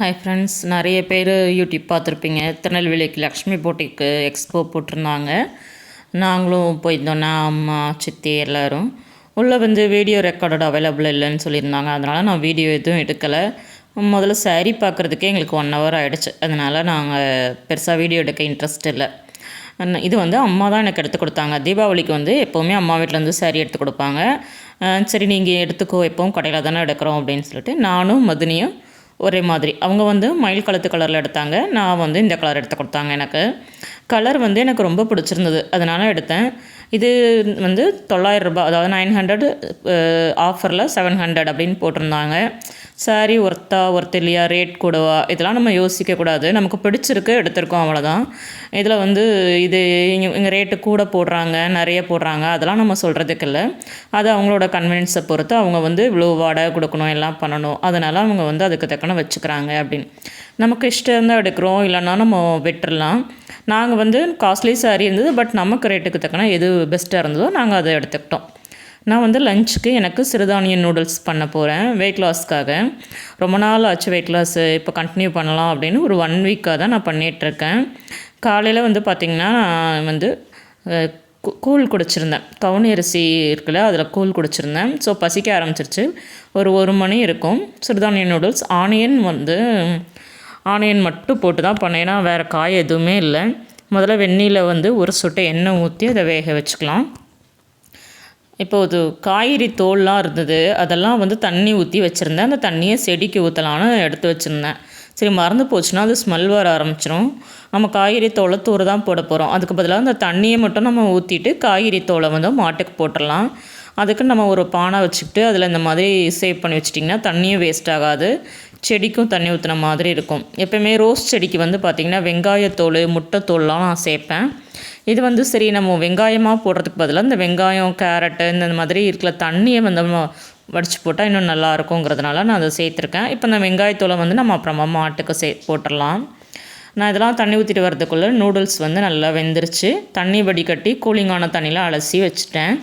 Hi friends நிறைய பேர் YouTube பார்த்துருப்பீங்க. திருநெல்வேலிக்கு லக்ஷ்மி போட்டிக்கு எக்ஸ்போ போட்டிருந்தாங்க. நாங்களும் போயிருந்தோம். நான் அம்மா சித்தி எல்லோரும். உள்ளே வந்து வீடியோ ரெக்கார்டட் அவைலபிள் இல்லைன்னு சொல்லியிருந்தாங்க. அதனால் நான் வீடியோ எதுவும் எடுக்கலை. முதல்ல சாரீ பார்க்குறதுக்கே எங்களுக்கு ஒன் ஹவர் ஆகிடுச்சு அதனால் நாங்கள் பெருசாக வீடியோ எடுக்க இன்ட்ரெஸ்ட் இல்லை. இது வந்து அம்மா தான் எனக்கு எடுத்து கொடுத்தாங்க. தீபாவளிக்கு வந்து எப்போவுமே அம்மா வீட்டிலேருந்து சேரீ எடுத்து கொடுப்பாங்க. சரி நீங்கள் எடுத்துக்கோ. எப்போவும் கடையில் தானே எடுக்கிறோம் அப்படின்னு சொல்லிட்டு நானும் மதுனியும் ஒரே மாதிரி. அவங்க வந்து மயில் கழுத்து கலரில் எடுத்தாங்க. நான் வந்து இந்த கலர் எடுத்து கொடுத்தாங்க எனக்கு. கலர் வந்து எனக்கு ரொம்ப பிடிச்சிருந்தது. அதனால் எடுத்தேன். இது வந்து தொள்ளாயிரம் ரூபாய் அதாவது நைன் ஹண்ட்ரட் ஆஃபரில் செவன் ஹண்ட்ரட் அப்படின்னு போட்டிருந்தாங்க. சாரி ஒர்த்தா ஒர்த் இல்லையா ரேட் கூடவா இதெல்லாம் நம்ம யோசிக்கக்கூடாது நமக்கு பிடிச்சிருக்கு எடுத்திருக்கோம் அவ்வளோதான் இதில் வந்து இது இங்கே இங்கே ரேட்டு கூட போடுறாங்க நிறைய போடுறாங்க அதெல்லாம் நம்ம சொல்கிறதுக்கு இல்லை. அது அவங்களோட கன்வீனியன்ஸை பொறுத்து அவங்க வந்து இவ்வளோ வாடகை கொடுக்கணும் எல்லாம் பண்ணணும். அதனால் அவங்க வந்து அதுக்கு தக்கன வச்சுக்கிறாங்க அப்படின்னு. நமக்கு இஷ்டம் தான் எடுக்கிறோம் இல்லைன்னா நம்ம விட்டுடலாம் நாங்கள் வந்து காஸ்ட்லி சாரி இருந்தது பட் நமக்கு ரேட்டுக்கு தக்கன எது பெஸ்ட்டாக இருந்ததோ நாங்கள் அதை எடுத்துக்கிட்டோம். நான் வந்து லஞ்சுக்கு எனக்கு சிறுதானிய நூடுல்ஸ் பண்ண போகிறேன் வெயிட் லாஸ்க்காக ரொம்ப நாள் ஆச்சு வெயிட் லாஸ் இப்போ கண்டினியூ பண்ணலாம் அப்படின்னு ஒரு ஒன் வீக்காக தான் நான் பண்ணிகிட்ருக்கேன் காலையில் வந்து பார்த்திங்கன்னா நான் வந்து கூழ் குடிச்சிருந்தேன். கவுனி அரிசி இருக்குல்ல அதில் கூழ் குடிச்சிருந்தேன். ஸோ பசிக்க ஆரம்பிச்சிருச்சு. ஒரு ஒரு மணி இருக்கும். சிறுதானிய நூடுல்ஸ் ஆனியன் வந்து ஆனியன் மட்டும் போட்டு தான் பண்ணேன். ஏன்னா வேறு காய் எதுவுமே இல்லை. முதல்ல வெந்நீரில் வந்து ஒரு சொட்டை எண்ணெய் ஊற்றி அதை வேக வச்சுக்கலாம். இப்போது காய்கறி தோல்லாம் இருந்தது. அதெல்லாம் வந்து தண்ணி ஊற்றி வச்சுருந்தேன். அந்த தண்ணியை செடிக்கு ஊற்றலான்னு எடுத்து வச்சுருந்தேன். சரி மறந்து போச்சுன்னா அது ஸ்மெல் வர ஆரம்பிச்சிடும் நம்ம காய்கறி தோலை தூர தான் போட போகிறோம் அதுக்கு பதிலாக அந்த தண்ணியை மட்டும் நம்ம ஊற்றிட்டு காய்கறி தோலை வந்து மாட்டுக்கு போட்டுடலாம். அதுக்கு நம்ம ஒரு பானை வச்சுக்கிட்டு அதில் இந்த மாதிரி சேவ் பண்ணி வச்சிட்டிங்கன்னா தண்ணியும் வேஸ்ட் ஆகாது. செடிக்கும் தண்ணி ஊற்றுன மாதிரி இருக்கும். எப்போயுமே ரோஸ் செடிக்கு வந்து பார்த்திங்கன்னா வெங்காயத்தோல் முட்டைத்தோல்லாம் நான் சேர்ப்பேன். இது வந்து சரி நம்ம வெங்காயமாக போடுறதுக்கு பதிலாக இந்த வெங்காயம் கேரட்டு இந்த மாதிரி இருக்கிற தண்ணியை வந்து நம்ம வடித்து போட்டால் இன்னும் நல்லா இருக்குங்கிறதுனால நான் அதை சேர்த்துருக்கேன். இப்போ இந்த வெங்காயத்தோலை வந்து நம்ம அப்புறமா மாட்டுக்கு சே போட்டுடலாம். நான் இதெல்லாம் தண்ணி ஊற்றிட்டு வரதுக்குள்ளே நூடுல்ஸ் வந்து நல்லா வெந்துருச்சு. தண்ணி வடிகட்டி கூலிங்கான தண்ணியில் அலசி வச்சுட்டேன்.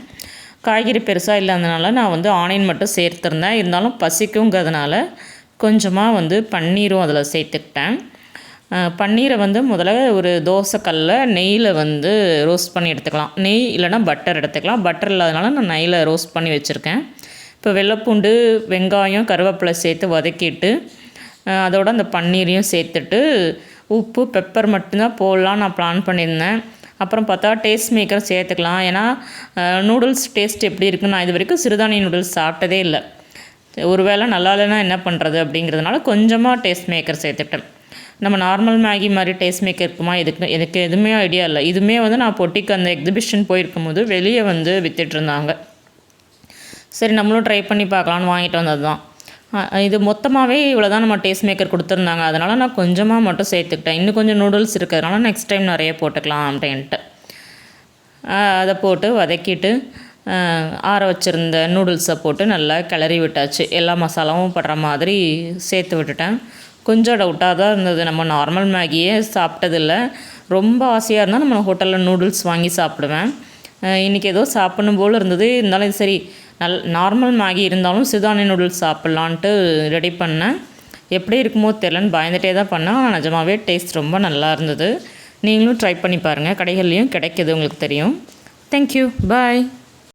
காய்கறி பெருசாக இல்லாதனால நான் வந்து ஆனியன் மட்டும் சேர்த்துருந்தேன். இருந்தாலும் பசிக்குங்கிறதுனால கொஞ்சமாக வந்து பன்னீரும் அதில் சேர்த்துக்கிட்டேன். பன்னீரை வந்து முதல்ல ஒரு தோசைக்கல்லில் நெய்யில் வந்து ரோஸ்ட் பண்ணி எடுத்துக்கலாம். நெய் இல்லைனா பட்டர் எடுத்துக்கலாம். பட்டர் இல்லாதனால நான் நெய்யில் ரோஸ்ட் பண்ணி வச்சுருக்கேன். இப்போ வெள்ளைப்பூண்டு வெங்காயம் கருவேப்பிலை சேர்த்து வதக்கிட்டு அதோட அந்த பன்னீரையும் சேர்த்துட்டு உப்பு பெப்பர் மட்டும்தான் போடலாம் நான் பிளான் பண்ணியிருந்தேன். அப்புறம் பார்த்தா டேஸ்ட் மேக்கர் சேர்த்துக்கலாம். ஏன்னா நூடுல்ஸ் டேஸ்ட் எப்படி இருக்குன்னு நான் இது வரைக்கும் சிறுதானிய நூடுல்ஸ் சாப்பிட்டதே இல்லை. ஒரு வேளை நல்லா இல்லைன்னா என்ன பண்ணுறது அப்படிங்கிறதுனால கொஞ்சமாக டேஸ்ட் மேக்கர் சேர்த்துட்டேன் நம்ம நார்மல் மேகி மாதிரி டேஸ்ட் மேக்கர் இருக்குமா? இதுக்கு எனக்கு எதுவுமே ஐடியா இல்லை. இதுவுமே வந்து நான் பொட்டிக்கு அந்த எக்ஸிபிஷன் போயிருக்கும் போது வெளியே வந்து விற்றுட்ருந்தாங்க சரி நம்மளும் ட்ரை பண்ணி பார்க்கலான்னு வாங்கிட்டு வந்தது தான் இது மொத்தமாகவே இவ்வளோ தான் நம்ம டேஸ்ட் மேக்கர் கொடுத்துருந்தாங்க. அதனால் நான் கொஞ்சமாக மட்டும் சேர்த்துக்கிட்டேன். இன்னும் கொஞ்சம் நூடுல்ஸ் இருக்கிறதுனால நெக்ஸ்ட் டைம் நிறைய போட்டுக்கலாம் அப்படின்ட்டு. அதை போட்டு வதக்கிட்டு ஆற வச்சுருந்த நூடுல்ஸை போட்டு நல்லா கிளறி விட்டாச்சு. எல்லா மசாலாவும் படுற மாதிரி சேர்த்து விட்டுட்டேன். கொஞ்சம் டவுட்டாக தான் இருந்தது. நம்ம நார்மல் மேகியே சாப்பிட்டதில்ல. ரொம்ப ஆசையாக இருந்தால் நம்ம ஹோட்டலில் நூடுல்ஸ் வாங்கி சாப்பிடுவேன். இன்றைக்கி ஏதோ சாப்பிடணும் போல் இருந்தது. இருந்தாலும் சரி நல் நார்மல் மேகி இருந்தாலும் சிதானி நூடுல்ஸ் சாப்பிட்லான்ட்டு ரெடி பண்ணேன். எப்படி இருக்குமோ தெரிலன்னு பயந்துகிட்டே தான் பண்ணேன். ஆனால் நிஜமாகவே டேஸ்ட் ரொம்ப நல்லா இருந்தது. நீங்களும் ட்ரை பண்ணி பாருங்கள் கடைகள்லேயும் கிடைக்கிது உங்களுக்கு தெரியும். Thank you bye